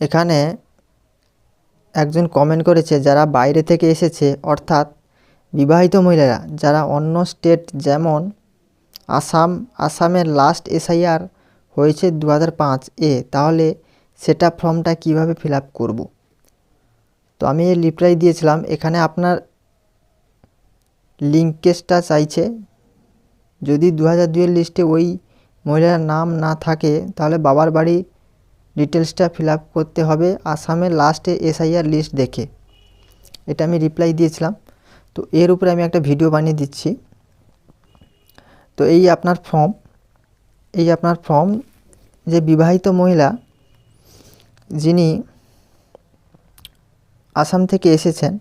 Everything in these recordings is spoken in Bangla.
এখানে একজন কমেন্ট করেছে, যারা বাইরে থেকে এসেছে, অর্থাৎ বিবাহিত মহিলারা, যারা অন্য স্টেট যেমন আসাম, আসামের লাস্ট এসআইআর হয়েছে দু হাজার পাঁচ এ, তাহলে সেটা ফর্মটা কীভাবে ফিল আপ করব? তো আমি এই রিপ্লাই দিয়েছিলাম, এখানে আপনার লিঙ্কেজটা চাইছে, যদি দু হাজার দুইয়ের লিস্টে ওই মহিলার নাম না থাকে, তাহলে বাবার বাড়ি ডিটেলসটা ফিল করতে হবে আসামের লাস্টে এসআইআর লিস্ট দেখে। এটা আমি রিপ্লাই দিয়েছিলাম। তো এর উপরে আমি একটা ভিডিও বানিয়ে দিচ্ছি। তো এই আপনার ফর্ম, এই আপনার ফর্ম যে বিবাহিত মহিলা যিনি আসাম থেকে এসেছেন,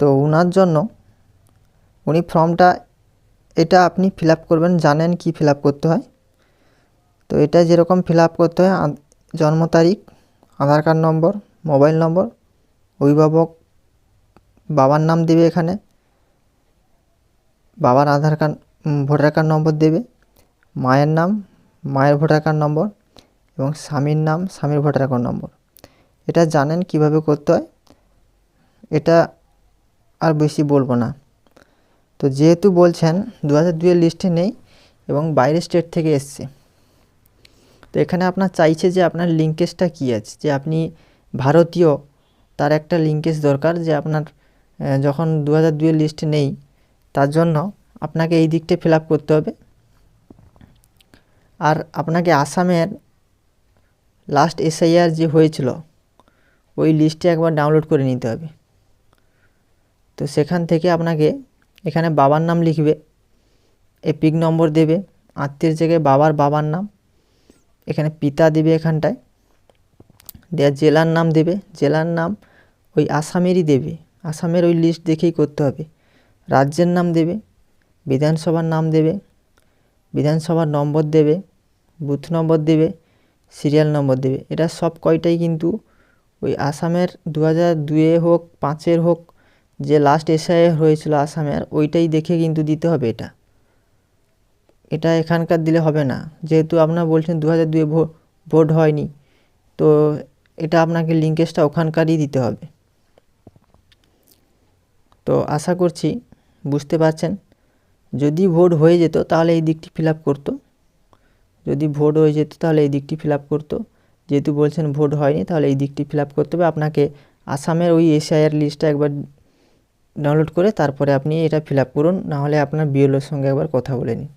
তো ওনার জন্য উনি ফর্মটা, এটা আপনি ফিল করবেন, জানেন কি ফিল করতে হয়। তো এটা যেরকম ফিল করতে হয় জন্ম তারিখ, আধার কার্ড নম্বর, মোবাইল নম্বর, অভিভাবক বাবার নাম দেবে এখানে, বাবার Aadhaar card voter card number দেবে, মায়ের নাম, মায়ের ভোটার কার্ড নম্বর এবং স্বামীর নাম, স্বামীর ভোটার কার্ড নম্বর। এটা জানেন কীভাবে করতে হয়? এটা আর বেশি বলব না। তো যেহেতু বলছেন দু হাজার দুইয়ের লিস্টে নেই এবং বাইরের স্টেট থেকে এসছে। তো এখানে আপনার চাইছে যে আপনার লিঙ্কেজটা কী আছে? যে আপনি ভারতীয়, তার একটা লিঙ্কেজ দরকার যে আপনার যখন দু হাজার দুইয়ের লিস্টে নেই, তার জন্য আপনাকে এই দিকটা ফিল করতে হবে। আর আপনাকে আসামের লাস্ট এসআইআর যে হয়েছিল, ওই লিস্টে একবার ডাউনলোড করে নিতে হবে। তো সেখান থেকে আপনাকে এখানে বাবার নাম লিখবে, এপিক নম্বর দেবে, আত্মীয়ের জায়গায় বাবার বাবার নাম এখানে পিতা দেবে এখানটায়। দেওয়ার জেলার নাম দেবে। জেলার নাম ওই আসামেরই দেবে। আসামের ওই লিস্ট দেখেই করতে হবে। রাজ্যের নাম দেবে। বিধানসভার নাম দেবে। বিধানসভার নম্বর দেবে। বুথ নম্বর দেবে। সিরিয়াল নম্বর দেবে। এটা সব কয়টাই কিন্তু ওই আসামের দু হাজার দুয়ে হোক, পাঁচের হোক, যে লাস্ট এসআই হয়েছিল আসামের ওইটাই দেখে কিন্তু দিতে হবে এটা। এটা এখানকার দিলে হবে না। যেহেতু আপনার বলছেন দু হাজার দুয়ে ভোট হয়নি, তো এটা আপনাকে লিঙ্কেজটা ওখানকারই দিতে হবে। তো আশা করছি বুঝতে পারছেন। যদি ভোট হয়ে যেত তাহলে এই দিকটি ফিল আপ করতো। যদি ভোট হয়ে যেত তাহলে এই দিকটি ফিল আপ করতো। যেহেতু বলছেন ভোট হয়নি তাহলে এই দিকটি ফিল আপ করতে হবে। আপনাকে আসামের ওই এসআইআর লিস্টটা একবার ডাউনলোড করে তারপরে আপনি এটা ফিল আপ করুন। নাহলে আপনার বিএলওর সঙ্গে একবার কথা বলে নিন।